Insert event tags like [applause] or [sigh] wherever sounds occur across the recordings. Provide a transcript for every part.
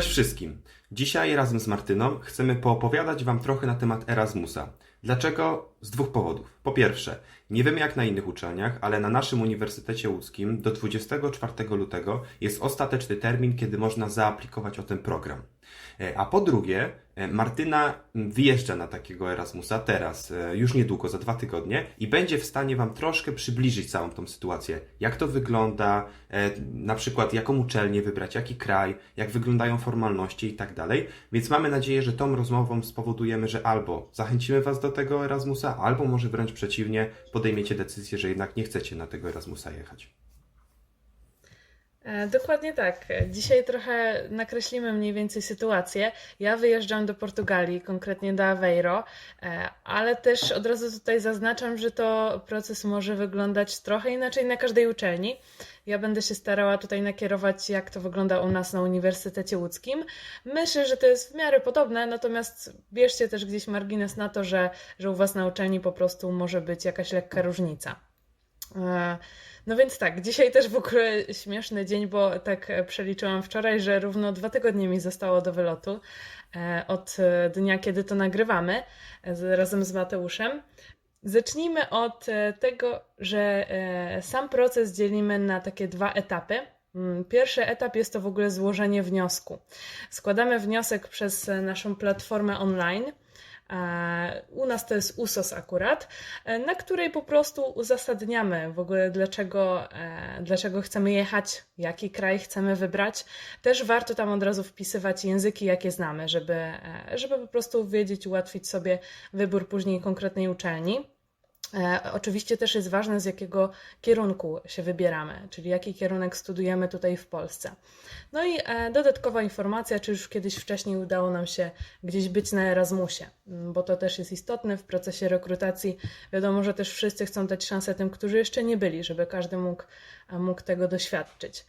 Cześć wszystkim! Dzisiaj razem z Martyną chcemy poopowiadać Wam trochę na temat Erasmusa. Dlaczego? Z dwóch powodów. Po pierwsze, nie wiemy jak na innych uczelniach, ale na naszym Uniwersytecie Łódzkim do 24 lutego jest ostateczny termin, kiedy można zaaplikować o ten program. E, A po drugie, Martyna wyjeżdża na takiego Erasmusa teraz, e, już niedługo, za dwa tygodnie i będzie w stanie Wam troszkę przybliżyć całą tą sytuację. Jak to wygląda, e, na przykład jaką uczelnię wybrać, jaki kraj, jak wyglądają formalności i tak dalej. Więc mamy nadzieję, że tą rozmową spowodujemy, że albo zachęcimy Was do tego Erasmusa, albo może wręcz przeciwnie, podejmiecie decyzję, że jednak nie chcecie na tego Erasmusa jechać. E, Dokładnie tak. Dzisiaj trochę nakreślimy mniej więcej sytuację. Ja wyjeżdżam do Portugalii, konkretnie do Aveiro, e, ale też od razu tutaj zaznaczam, że to proces może wyglądać trochę inaczej na każdej uczelni. Ja będę się starała tutaj nakierować, jak to wygląda u nas na Uniwersytecie Łódzkim. Myślę, że to jest w miarę podobne, natomiast bierzcie też gdzieś margines na to, że, że u Was na uczelni po prostu może być jakaś lekka różnica. No więc tak, dzisiaj też w ogóle śmieszny dzień, bo tak e, przeliczyłam wczoraj, że równo dwa tygodnie mi zostało do wylotu e, od e, dnia, kiedy to nagrywamy razem z Mateuszem. Zacznijmy od tego, że sam proces dzielimy na takie dwa etapy. Mm, Pierwszy etap jest to w ogóle złożenie wniosku. Składamy wniosek przez naszą platformę online. E, U nas to jest USOS akurat, e, na której po prostu uzasadniamy w ogóle, dlaczego, e, dlaczego chcemy jechać, jaki kraj chcemy wybrać. Też warto tam od razu wpisywać języki, jakie znamy, żeby, żeby po prostu wiedzieć, ułatwić sobie wybór później konkretnej uczelni. E, Oczywiście też jest ważne, z jakiego kierunku się wybieramy, czyli jaki kierunek studujemy tutaj w Polsce. No i e, dodatkowa informacja, czy już kiedyś wcześniej udało nam się gdzieś być na Erasmusie, m, bo to też jest istotne w procesie rekrutacji. Wiadomo, że też wszyscy chcą dać szansę tym, którzy jeszcze nie byli, żeby każdy mógł, e, mógł tego doświadczyć.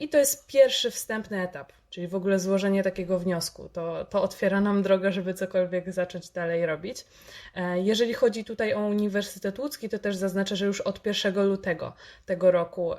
I to jest pierwszy wstępny etap, czyli w ogóle złożenie takiego wniosku. To, to otwiera nam drogę, żeby cokolwiek zacząć dalej robić. E, Jeżeli chodzi tutaj o Uniwersytet Łódzki, to też zaznaczę, że już od 1 lutego tego roku e,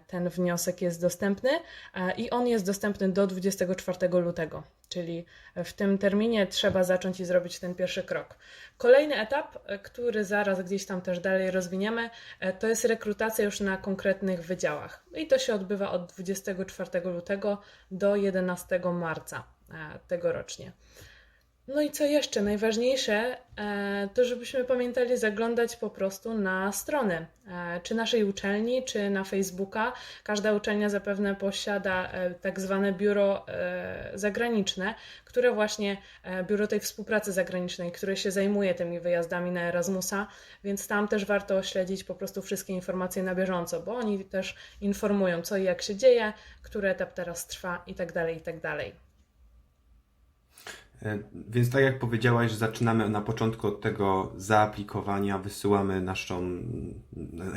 ten wniosek jest dostępny e, i on jest dostępny do 24 lutego, czyli w tym terminie trzeba zacząć i zrobić ten pierwszy krok. Kolejny etap, e, który zaraz gdzieś tam też dalej rozwiniemy, e, to jest rekrutacja już na konkretnych wydziałach. I to się odbywa od 24 lutego do 11 marca tegorocznie. No i co jeszcze? Najważniejsze e, to, żebyśmy pamiętali zaglądać po prostu na strony, e, czy naszej uczelni, czy na Facebooka. Każda uczelnia zapewne posiada e, tak zwane biuro zagraniczne, które właśnie, biuro tej współpracy zagranicznej, które się zajmuje tymi wyjazdami na Erasmusa, więc tam też warto śledzić po prostu wszystkie informacje na bieżąco, bo oni też informują, co i jak się dzieje, który etap teraz trwa i tak dalej, i tak dalej. E, Więc tak jak powiedziałaś, zaczynamy na początku od tego zaaplikowania, wysyłamy naszą mm,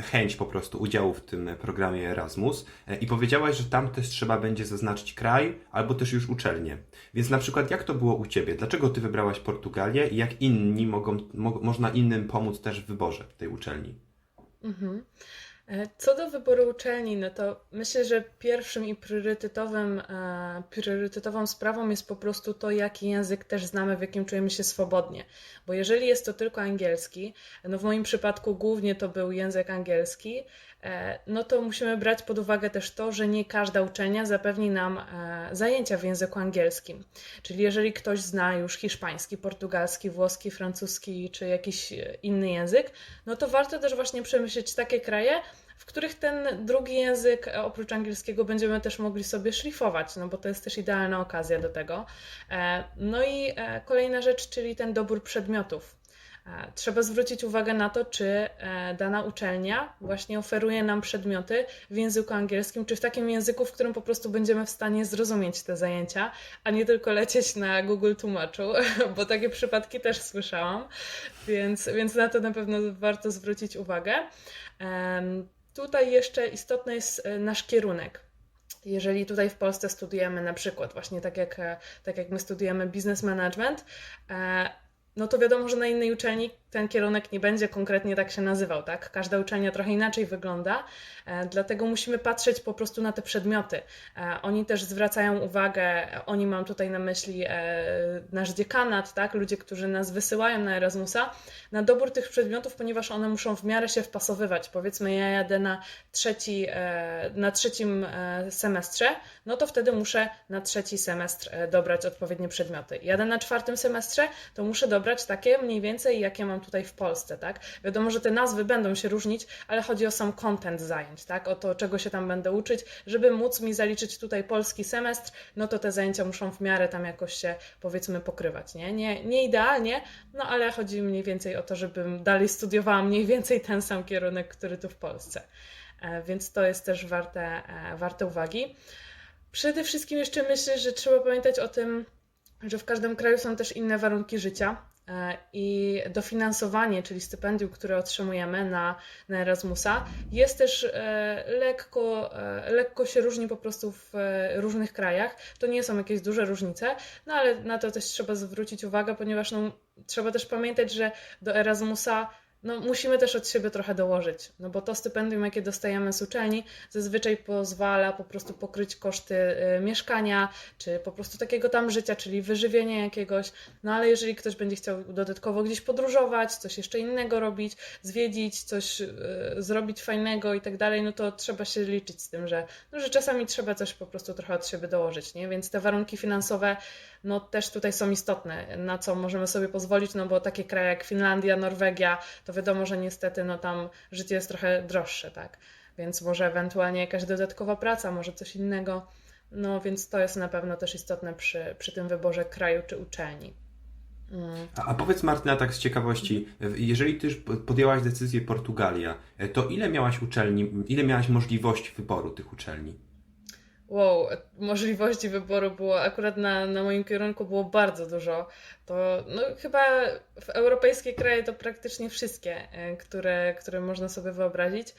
chęć po prostu udziału w tym programie Erasmus E, i powiedziałaś, że tam też trzeba będzie zaznaczyć kraj albo też już uczelnię. Więc na przykład jak to było u Ciebie? Dlaczego Ty wybrałaś Portugalię i jak inni mogą, mo, można innym pomóc też w wyborze tej uczelni? Mhm. E, Co do wyboru uczelni, no to myślę, że pierwszym i priorytetowym, e, priorytetową sprawą jest po prostu to, jaki język też znamy, w jakim czujemy się swobodnie. Bo jeżeli jest to tylko angielski, no w moim przypadku głównie to był język angielski, no to musimy brać pod uwagę też to, że nie każda uczelnia zapewni nam e, zajęcia w języku angielskim. Czyli jeżeli ktoś zna już hiszpański, portugalski, włoski, francuski czy jakiś e, inny język, no to warto też właśnie przemyśleć takie kraje, w których ten drugi język e, oprócz angielskiego będziemy też mogli sobie szlifować, no bo to jest też idealna okazja do tego. E, No i e, kolejna rzecz, czyli ten dobór przedmiotów. E, Trzeba zwrócić uwagę na to, czy e, dana uczelnia właśnie oferuje nam przedmioty w języku angielskim, czy w takim języku, w którym po prostu będziemy w stanie zrozumieć te zajęcia, a nie tylko lecieć na Google Tłumaczu, [laughs] bo takie przypadki też słyszałam, więc, więc na to na pewno warto zwrócić uwagę. Tutaj jeszcze istotny jest e, nasz kierunek. Jeżeli tutaj w Polsce studujemy na przykład właśnie tak jak, tak jak my studujemy business management, no to wiadomo, że na innej uczelni ten kierunek nie będzie konkretnie tak się nazywał, tak? Każda uczelnia trochę inaczej wygląda, e, dlatego musimy patrzeć po prostu na te przedmioty. E, Oni też zwracają uwagę, e, oni mam tutaj na myśli nasz dziekanat, tak? Ludzie, którzy nas wysyłają na Erasmusa, na dobór tych przedmiotów, ponieważ one muszą w miarę się wpasowywać. Powiedzmy, ja jadę na, trzeci, na trzecim semestrze, no to wtedy muszę na trzeci semestr dobrać odpowiednie przedmioty. Jadę na czwartym semestrze, to muszę dobrać takie mniej więcej, jakie mam tutaj w Polsce, tak? Wiadomo, że te nazwy będą się różnić, ale chodzi o sam content zajęć, tak? O to, czego się tam będę uczyć. Żeby móc mi zaliczyć tutaj polski semestr, no to te zajęcia muszą w miarę tam jakoś się, powiedzmy, pokrywać, nie? Nie, nie idealnie, no ale chodzi mniej więcej o to, żebym dalej studiowała mniej więcej ten sam kierunek, który tu w Polsce. E, Więc to jest też warte, e, warte uwagi. Przede wszystkim jeszcze myślę, że trzeba pamiętać o tym, że w każdym kraju są też inne warunki życia i dofinansowanie, czyli stypendium, które otrzymujemy na, na Erasmusa, jest też e, lekko, e, lekko się różni po prostu w e, różnych krajach. To nie są jakieś duże różnice, no ale na to też trzeba zwrócić uwagę, ponieważ no, trzeba też pamiętać, że do Erasmusa no, musimy też od siebie trochę dołożyć, no bo to stypendium, jakie dostajemy z uczelni, zazwyczaj pozwala po prostu pokryć koszty y, mieszkania, czy po prostu takiego tam życia, czyli wyżywienia jakiegoś. No ale jeżeli ktoś będzie chciał dodatkowo gdzieś podróżować, coś jeszcze innego robić, zwiedzić, coś y, zrobić fajnego i tak dalej, no to trzeba się liczyć z tym, że, no, że czasami trzeba coś po prostu trochę od siebie dołożyć, nie? Więc te warunki finansowe no też tutaj są istotne, na co możemy sobie pozwolić, no bo takie kraje jak Finlandia, Norwegia, to wiadomo, że niestety no tam życie jest trochę droższe, tak? Więc może ewentualnie jakaś dodatkowa praca, może coś innego. No więc to jest na pewno też istotne przy, przy tym wyborze kraju czy uczelni. Mm. A, powiedz Martyna, tak z ciekawości, jeżeli ty podjęłaś decyzję Portugalia, e, to ile miałaś uczelni, ile miałaś możliwości wyboru tych uczelni? Wow, możliwości wyboru było akurat na, na moim kierunku było bardzo dużo. To no, chyba w europejskie kraje to praktycznie wszystkie, e, które, które można sobie wyobrazić.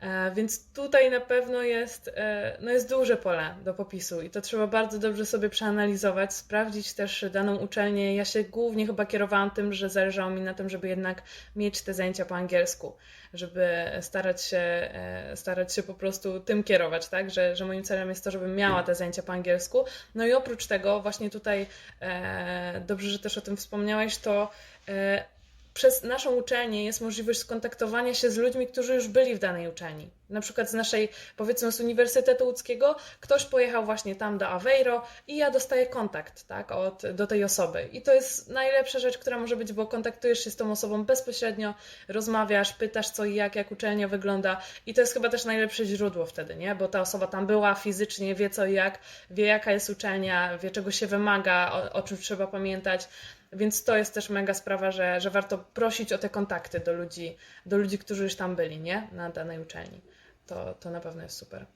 E, Więc tutaj na pewno jest, e, no jest duże pole do popisu i to trzeba bardzo dobrze sobie przeanalizować, sprawdzić też daną uczelnię. Ja się głównie chyba kierowałam tym, że zależało mi na tym, żeby jednak mieć te zajęcia po angielsku, żeby starać się, e, starać się po prostu tym kierować, tak? Że, że moim celem jest to, żebym miała te zajęcia po angielsku. No i oprócz tego, właśnie tutaj dobrze, że też o tym wspomniałeś, to przez naszą uczelnię jest możliwość skontaktowania się z ludźmi, którzy już byli w danej uczelni. Na przykład z naszej, powiedzmy, z Uniwersytetu Łódzkiego, ktoś pojechał właśnie tam do Aveiro i ja dostaję kontakt tak, od, do tej osoby. I to jest najlepsza rzecz, która może być, bo kontaktujesz się z tą osobą bezpośrednio, rozmawiasz, pytasz co i jak, jak uczelnia wygląda. I to jest chyba też najlepsze źródło wtedy, nie? Bo ta osoba tam była fizycznie, wie co i jak, wie jaka jest uczelnia, wie czego się wymaga, o, o czym trzeba pamiętać. Więc to jest też mega sprawa, że, że warto prosić o te kontakty do ludzi, do ludzi, którzy już tam byli, nie? Na danej uczelni. To, to na pewno jest super.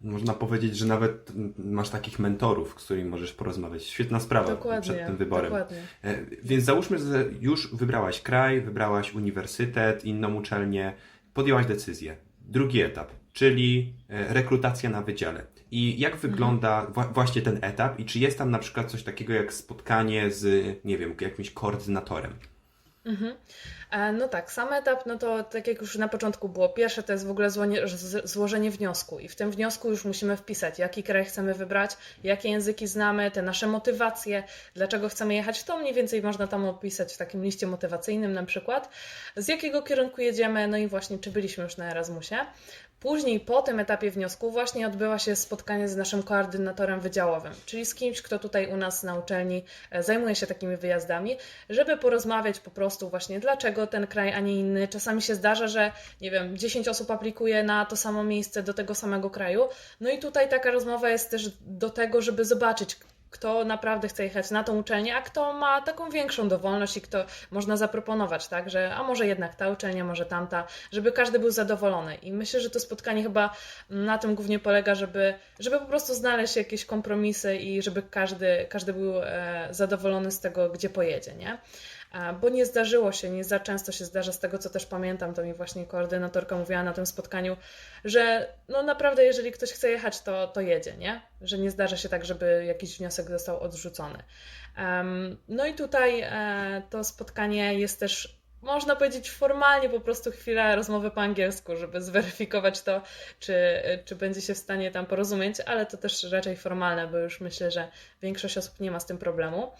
Można powiedzieć, że nawet masz takich mentorów, z którymi możesz porozmawiać. Świetna sprawa Dokładnie. przed tym wyborem. Dokładnie. E, Więc załóżmy, że już wybrałaś kraj, wybrałaś uniwersytet, inną uczelnię, podjęłaś decyzję. Drugi etap, czyli e, rekrutacja na wydziale. I jak wygląda wła- właśnie ten etap i czy jest tam na przykład coś takiego jak spotkanie z, nie wiem, jakimś koordynatorem? Mhm. E, No tak, sam etap, no to tak jak już na początku było, pierwsze to jest w ogóle złożenie wniosku i w tym wniosku już musimy wpisać, jaki kraj chcemy wybrać, jakie języki znamy, te nasze motywacje, dlaczego chcemy jechać, to mniej więcej można tam opisać w takim liście motywacyjnym na przykład, z jakiego kierunku jedziemy, no i właśnie czy byliśmy już na Erasmusie. Później po tym etapie wniosku właśnie odbywa się spotkanie z naszym koordynatorem wydziałowym, czyli z kimś, kto tutaj u nas na uczelni e, zajmuje się takimi wyjazdami, żeby porozmawiać po prostu właśnie dlaczego ten kraj, a nie inny. Czasami się zdarza, że nie wiem, 10 osób aplikuje na to samo miejsce do tego samego kraju. No i tutaj taka rozmowa jest też do tego, żeby zobaczyć, kto naprawdę chce jechać na tą uczelnię, a kto ma taką większą dowolność i kto można zaproponować, tak, że a może jednak ta uczelnia, może tamta, żeby każdy był zadowolony. I myślę, że to spotkanie chyba na tym głównie polega, żeby, żeby po prostu znaleźć jakieś kompromisy i żeby każdy, każdy był e, zadowolony z tego, gdzie pojedzie, nie? Bo nie zdarzyło się, nie za często się zdarza, z tego co też pamiętam, to mi właśnie koordynatorka mówiła na tym spotkaniu, że no naprawdę jeżeli ktoś chce jechać, to, to jedzie, nie? Że nie zdarza się tak, żeby jakiś wniosek został odrzucony. No i tutaj e, to spotkanie jest też, można powiedzieć, formalnie po prostu chwila rozmowy po angielsku, żeby zweryfikować to, czy, czy będzie się w stanie tam porozumieć, ale to też raczej formalne, bo już myślę, że większość osób nie ma z tym problemu.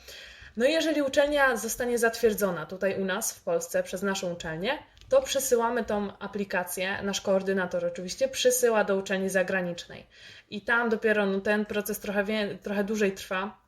No i jeżeli uczelnia zostanie zatwierdzona tutaj u nas w Polsce przez naszą uczelnię, to przesyłamy tą aplikację, nasz koordynator oczywiście przysyła do uczelni zagranicznej. I tam dopiero no, ten proces trochę, trochę dłużej trwa,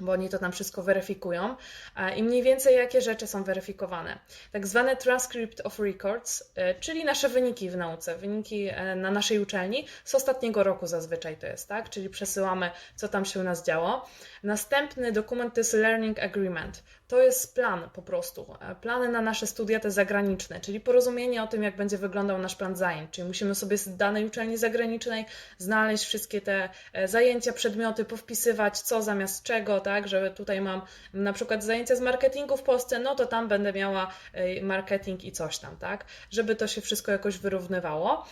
bo oni to tam wszystko weryfikują e, i mniej więcej jakie rzeczy są weryfikowane. Tak zwane transcript of records, e, czyli nasze wyniki w nauce, wyniki e, na naszej uczelni z ostatniego roku zazwyczaj to jest, tak? Czyli przesyłamy, co tam się u nas działo. Następny dokument to jest learning agreement. To jest plan po prostu. E, Plany na nasze studia te zagraniczne, czyli porozumienie o tym, jak będzie wyglądał nasz plan zajęć. Czyli musimy sobie z danej uczelni zagranicznej znaleźć wszystkie te e, zajęcia, przedmioty, powpisywać co zamiast czego, tak, że tutaj mam na przykład zajęcia z marketingu w Polsce, no to tam będę miała e, marketing i coś tam, tak, żeby to się wszystko jakoś wyrównywało.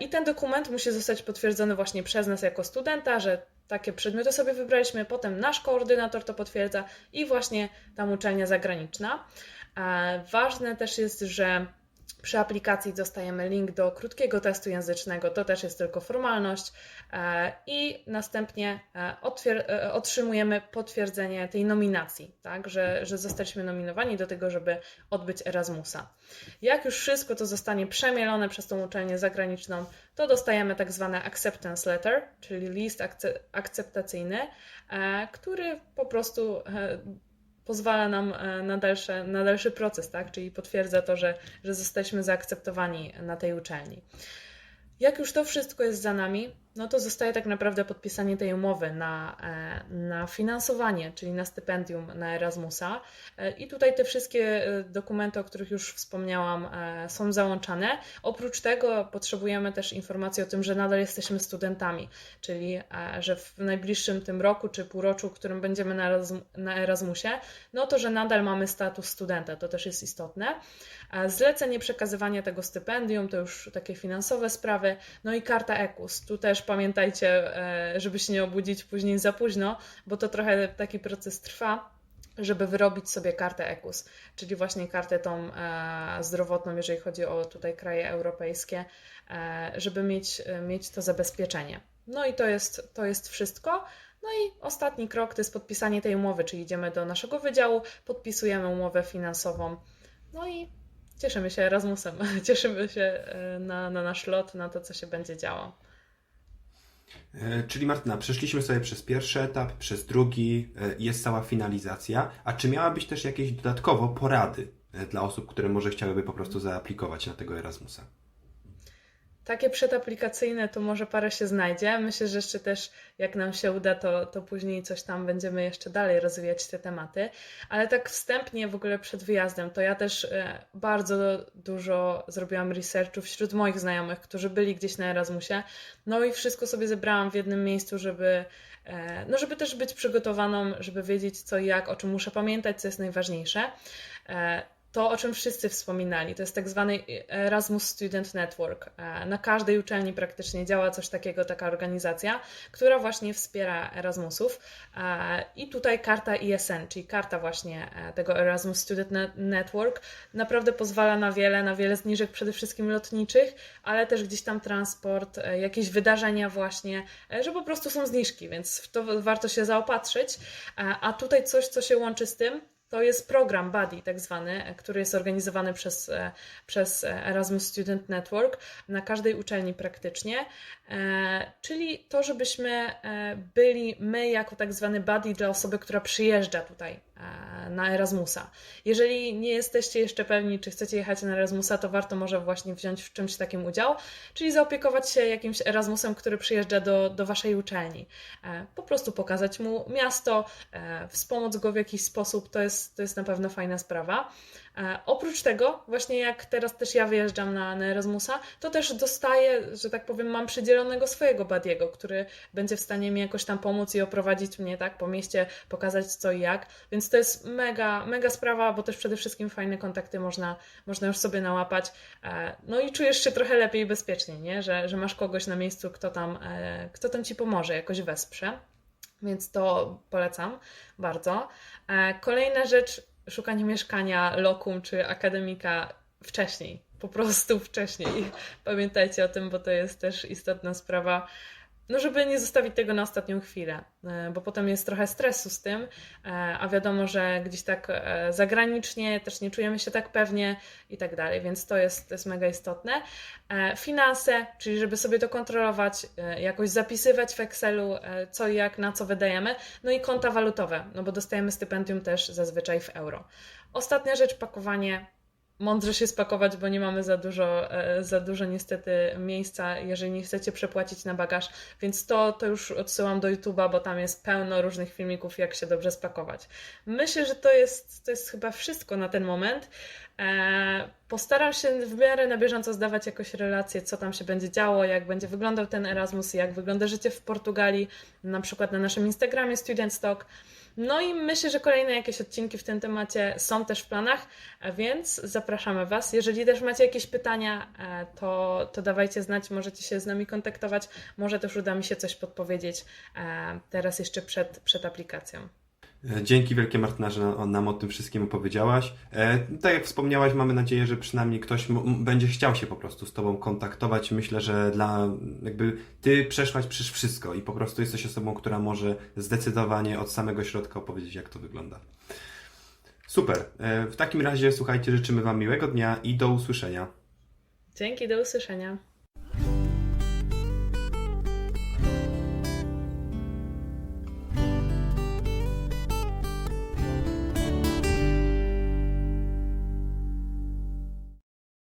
I ten dokument musi zostać potwierdzony właśnie przez nas jako studenta, że takie przedmioty sobie wybraliśmy, potem nasz koordynator to potwierdza i właśnie tam uczelnia zagraniczna. E, Ważne też jest, że przy aplikacji dostajemy link do krótkiego testu języcznego, to też jest tylko formalność e, i następnie e, e, otrzymujemy potwierdzenie tej nominacji, tak, że, że zostaliśmy nominowani do tego, żeby odbyć Erasmusa. Jak już wszystko to zostanie przemielone przez tą uczelnię zagraniczną, to dostajemy tak zwane acceptance letter, czyli list akce- akceptacyjny, który po prostu pozwala nam e, na, dalsze, na dalszy proces, tak? czyli potwierdza to, że, że zostaliśmy zaakceptowani na tej uczelni. Jak już to wszystko jest za nami, no to zostaje tak naprawdę podpisanie tej umowy na, e, na finansowanie, czyli na stypendium na Erasmusa. E, I tutaj te wszystkie e, dokumenty, o których już wspomniałam, są załączane. Oprócz tego potrzebujemy też informacji o tym, że nadal jesteśmy studentami, czyli że w najbliższym tym roku czy półroczu, którym będziemy na, na Erasmusie, no to że nadal mamy status studenta, to też jest istotne. Zlecenie przekazywania tego stypendium to już takie finansowe sprawy, no i karta EKUS. Tu też pamiętajcie, e, żeby się nie obudzić później za późno, bo to trochę taki proces trwa żeby wyrobić sobie kartę EKUS, czyli właśnie kartę tą e, zdrowotną, jeżeli chodzi o tutaj kraje europejskie, e, żeby mieć, mieć to zabezpieczenie. No i to jest, to jest wszystko. No i ostatni krok to jest podpisanie tej umowy, czyli idziemy do naszego wydziału, podpisujemy umowę finansową. No i cieszymy się Erasmusem, [laughs] cieszymy się na, na nasz lot, na to, co się będzie działo. E, Czyli Martyna, przeszliśmy sobie przez pierwszy etap, przez drugi, e, jest cała finalizacja. A czy miałabyś też jakieś dodatkowo porady e, dla osób, które może chciałyby po prostu zaaplikować na tego Erasmusa? Takie przedaplikacyjne to może parę się znajdzie. Myślę, że jeszcze też jak nam się uda, to, to później coś tam będziemy jeszcze dalej rozwijać te tematy. Ale tak wstępnie w ogóle przed wyjazdem, to ja też e, bardzo dużo zrobiłam researchu wśród moich znajomych, którzy byli gdzieś na Erasmusie. No i wszystko sobie zebrałam w jednym miejscu, żeby, e, no żeby też być przygotowaną, żeby wiedzieć co i jak, o czym muszę pamiętać, co jest najważniejsze. E, to, o czym wszyscy wspominali, to jest tak zwany Erasmus Student Network. E, Na każdej uczelni praktycznie działa coś takiego, taka organizacja, która właśnie wspiera Erasmusów. E, I tutaj karta ISN, czyli karta właśnie e, tego Erasmus Student Net- Network, naprawdę pozwala na wiele, na wiele zniżek przede wszystkim lotniczych, ale też gdzieś tam transport, e, jakieś wydarzenia właśnie, e, że po prostu są zniżki, więc w to warto się zaopatrzyć. E, A tutaj coś, co się łączy z tym, to jest program Buddy, tak zwany, który jest organizowany przez, e, przez Erasmus Student Network na każdej uczelni praktycznie. E, czyli to, żebyśmy e, byli my jako tak zwany buddy dla osoby, która przyjeżdża tutaj na Erasmusa. Jeżeli nie jesteście jeszcze pewni, czy chcecie jechać na Erasmusa, to warto może właśnie wziąć w czymś takim udział, czyli zaopiekować się jakimś Erasmusem, który przyjeżdża do, do waszej uczelni. E, Po prostu pokazać mu miasto, e, wspomóc go w jakiś sposób, to jest, to jest na pewno fajna sprawa. E, Oprócz tego, właśnie jak teraz też ja wyjeżdżam na, na Erasmusa, to też dostaję, że tak powiem, mam przydzielonego swojego badiego, który będzie w stanie mi jakoś tam pomóc i oprowadzić mnie tak po mieście, pokazać co i jak. Więc to jest mega, mega sprawa, bo też przede wszystkim fajne kontakty można, można już sobie nałapać. E, No i czujesz się trochę lepiej i bezpiecznie, nie? Że, że masz kogoś na miejscu, kto tam, e, kto tam ci pomoże, jakoś wesprze. Więc to polecam bardzo. Kolejna rzecz, szukanie mieszkania, lokum czy akademika wcześniej, po prostu wcześniej. Pamiętajcie o tym, bo to jest też istotna sprawa. No, żeby nie zostawić tego na ostatnią chwilę, e, bo potem jest trochę stresu z tym, e, a wiadomo, że gdzieś tak e, zagranicznie też nie czujemy się tak pewnie i tak dalej, więc to jest, to jest mega istotne. Finanse, czyli żeby sobie to kontrolować, jakoś zapisywać w Excelu, co i jak, na co wydajemy. No i konta walutowe, no bo dostajemy stypendium też zazwyczaj w euro. Ostatnia rzecz, pakowanie. Mądrze się spakować, bo nie mamy za dużo, e, za dużo niestety miejsca, jeżeli nie chcecie przepłacić na bagaż, więc to, to już odsyłam do YouTube'a, bo tam jest pełno różnych filmików, jak się dobrze spakować. Myślę, że to jest, to jest chyba wszystko na ten moment. E, Postaram się w miarę na bieżąco zdawać jakoś relacje, co tam się będzie działo, jak będzie wyglądał ten Erasmus, jak wygląda życie w Portugalii, na przykład na naszym Instagramie Student Stock. No i myślę, że kolejne jakieś odcinki w tym temacie są też w planach, więc zapraszamy Was. Jeżeli też macie jakieś pytania, e, to, to dawajcie znać, możecie się z nami kontaktować, może też uda mi się coś podpowiedzieć e, teraz jeszcze przed, przed aplikacją. Dzięki wielkie Martyna, że na- nam o tym wszystkim opowiedziałaś. E, tak jak wspomniałaś, mamy nadzieję, że przynajmniej ktoś będzie chciał się po prostu z Tobą kontaktować. Myślę, że dla jakby Ty przeszłaś przez wszystko i po prostu jesteś osobą, która może zdecydowanie od samego środka opowiedzieć, jak to wygląda. Super. E, w takim razie słuchajcie, życzymy Wam miłego dnia i do usłyszenia. Dzięki, do usłyszenia.